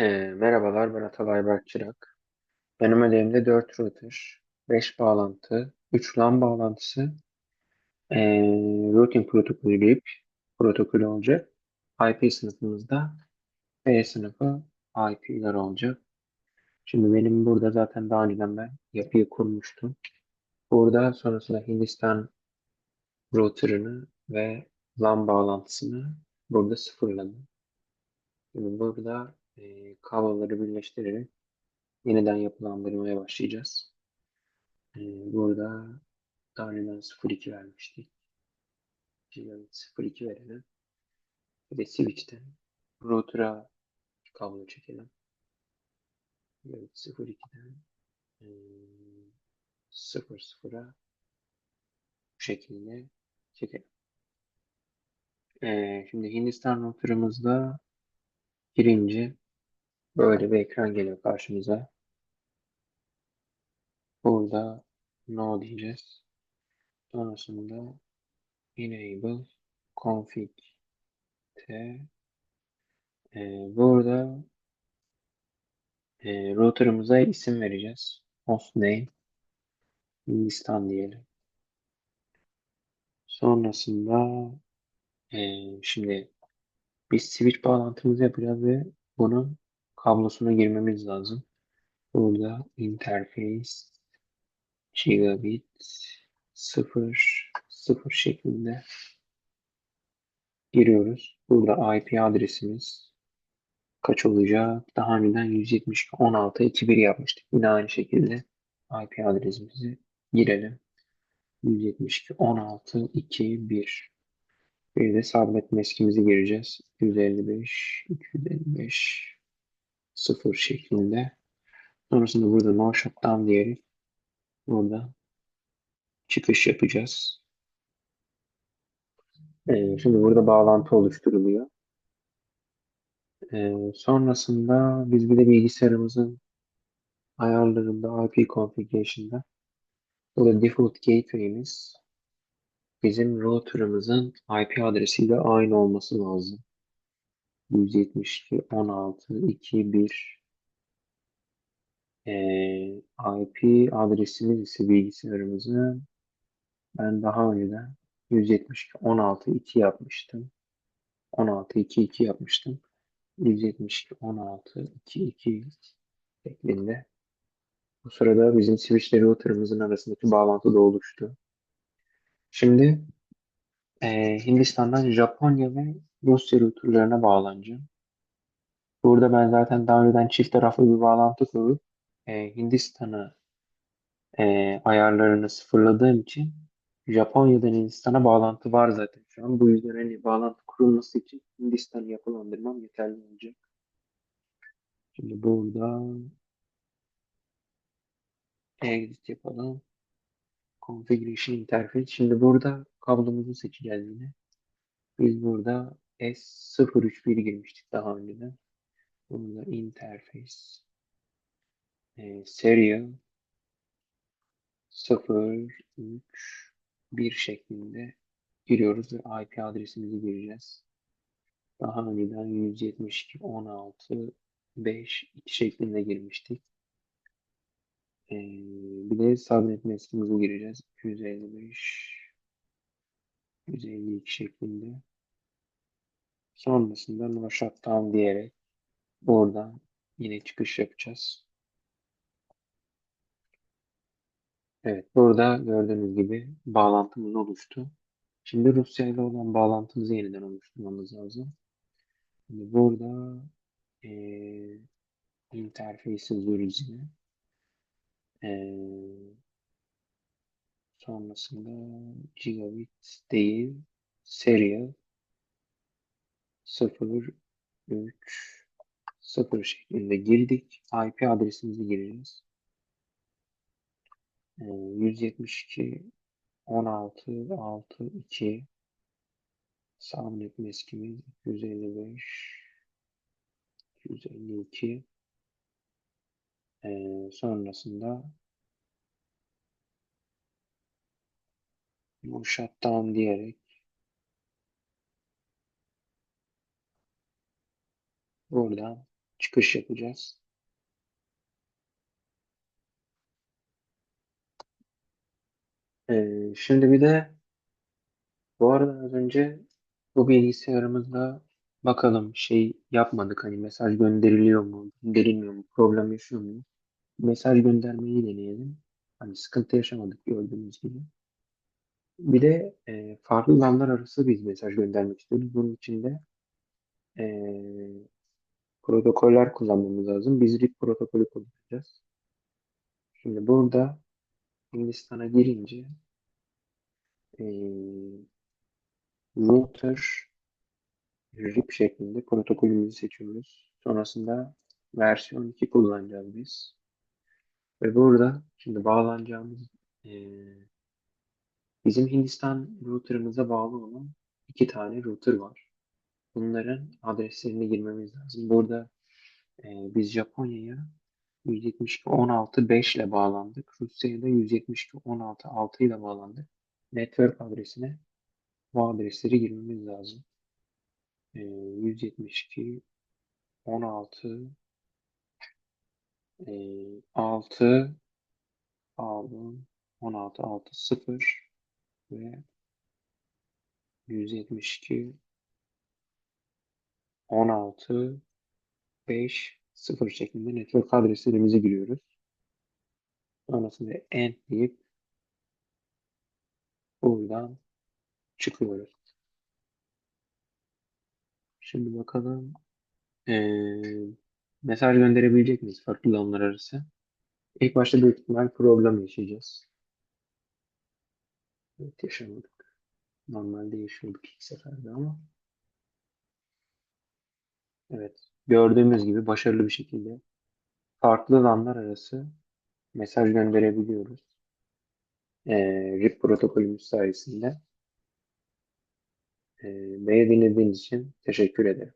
Ee, merhabalar, ben Atalay Berkçırak. Benim ödevimde 4 router, 5 bağlantı, 3 LAN bağlantısı, ee, routing protokolü deyip protokolü olacak. IP sınıfımızda B sınıfı IP'ler olacak. Şimdi benim burada zaten daha önceden ben yapıyı kurmuştum. Burada sonrasında Hindistan router'ını ve LAN bağlantısını burada sıfırladım. Şimdi burada ee, kabloları birleştirerek yeniden yapılandırmaya başlayacağız. Ee, burada daha önceden 0.2 vermiştik. Gigabit 0.2 verelim. Bir de switch'ten router'a kablo çekelim. Gigabit 0.2'den e, 0.0'a bu şekilde çekelim. Ee, şimdi Hindistan router'ımızda girince böyle bir ekran geliyor karşımıza. Burada no diyeceğiz. Sonrasında enable config t ee, burada e, router'ımıza isim vereceğiz. Hostname Hindistan diyelim. Sonrasında e, şimdi biz switch bağlantımızı yapacağız ve bunun kablosuna girmemiz lazım. Burada interface gigabit 0 0 şeklinde giriyoruz. Burada IP adresimiz kaç olacak? Daha önceden 172.16.2.1 yapmıştık. Yine aynı şekilde IP adresimizi girelim. 172.16.2.1 Bir de sabit meskimizi gireceğiz. 255 255 0 şeklinde. Sonrasında burada no shutdown diyerek burada çıkış yapacağız. Ee, şimdi burada bağlantı oluşturuluyor. Ee, sonrasında biz bir de bilgisayarımızın ayarlarında IP configuration'da burada default gateway'imiz bizim router'ımızın IP adresiyle aynı olması lazım. 172.16.2.1 ee, IP adresimiz ise bilgisayarımızın ben daha önceden 172.16.2 yapmıştım. 16.2.2 yapmıştım. 172.16.2.2 şeklinde. Bu sırada bizim switch ile router'ımızın arasındaki bağlantı da oluştu. Şimdi e, Hindistan'dan Japonya ve Rusya router'larına bağlanacağım. Burada ben zaten daha önceden çift taraflı bir bağlantı kurup e, Hindistan'a e, ayarlarını sıfırladığım için Japonya'dan Hindistan'a bağlantı var zaten şu an. Bu yüzden hani bağlantı kurulması için Hindistan'ı yapılandırmam yeterli olacak. Şimdi burada exit yapalım. Configuration interface. Şimdi burada kablomuzu seçeceğiz yine. Biz burada S031 girmiştik daha önceden. Burada interface e, serial 03 1 şeklinde giriyoruz ve IP adresimizi gireceğiz. Daha önceden 172.16 5 2 şeklinde girmiştik. Ee, bir de sabit meskimizi gireceğiz. 255 152 şeklinde. Sonrasında no shutdown diyerek buradan yine çıkış yapacağız. Evet, burada gördüğünüz gibi bağlantımız oluştu. Şimdi Rusya ile olan bağlantımızı yeniden oluşturmamız lazım. Şimdi burada e, interface yazıyoruz yine. E, sonrasında gigabit değil serial 0 3 0 şeklinde girdik. IP adresimizi gireceğiz. E, 172 16 6 2 Sabit meskimiz 255 252 ee, sonrasında bu shutdown diyerek buradan çıkış yapacağız. Ee, şimdi bir de bu arada az önce bu bilgisayarımızda bakalım şey yapmadık hani mesaj gönderiliyor mu, gönderilmiyor mu, problem yaşıyor mu? Mesaj göndermeyi deneyelim. Hani sıkıntı yaşamadık gördüğünüz gibi. Bir de e, farklı lanlar arası biz mesaj göndermek istiyoruz. Bunun için de e, protokoller kullanmamız lazım. Biz RIP protokolü kullanacağız. Şimdi burada Hindistan'a girince e, router RIP şeklinde protokolümüzü seçiyoruz. Sonrasında versiyon 2 kullanacağız biz. Ve burada şimdi bağlanacağımız e, bizim Hindistan router'ımıza bağlı olan iki tane router var. Bunların adreslerini girmemiz lazım. Burada e, biz Japonya'ya 172.16.5 ile bağlandık. Rusya'ya da 172.16.6 ile bağlandık. Network adresine bu adresleri girmemiz lazım. E, 172.16 e, 6 pardon 16.6.0 ve 172 16 5 0 şeklinde network adreslerimizi giriyoruz. Sonrasında end deyip buradan çıkıyoruz. Şimdi bakalım ee, mesaj gönderebilecek miyiz farklı alanlar arası? İlk başta büyük ihtimal problem yaşayacağız. Evet yaşamadık. Normalde yaşıyorduk ilk seferde ama. Evet gördüğümüz gibi başarılı bir şekilde farklı alanlar arası mesaj gönderebiliyoruz. Ee, RIP protokolümüz sayesinde. Ee, beni dinlediğiniz için teşekkür ederim.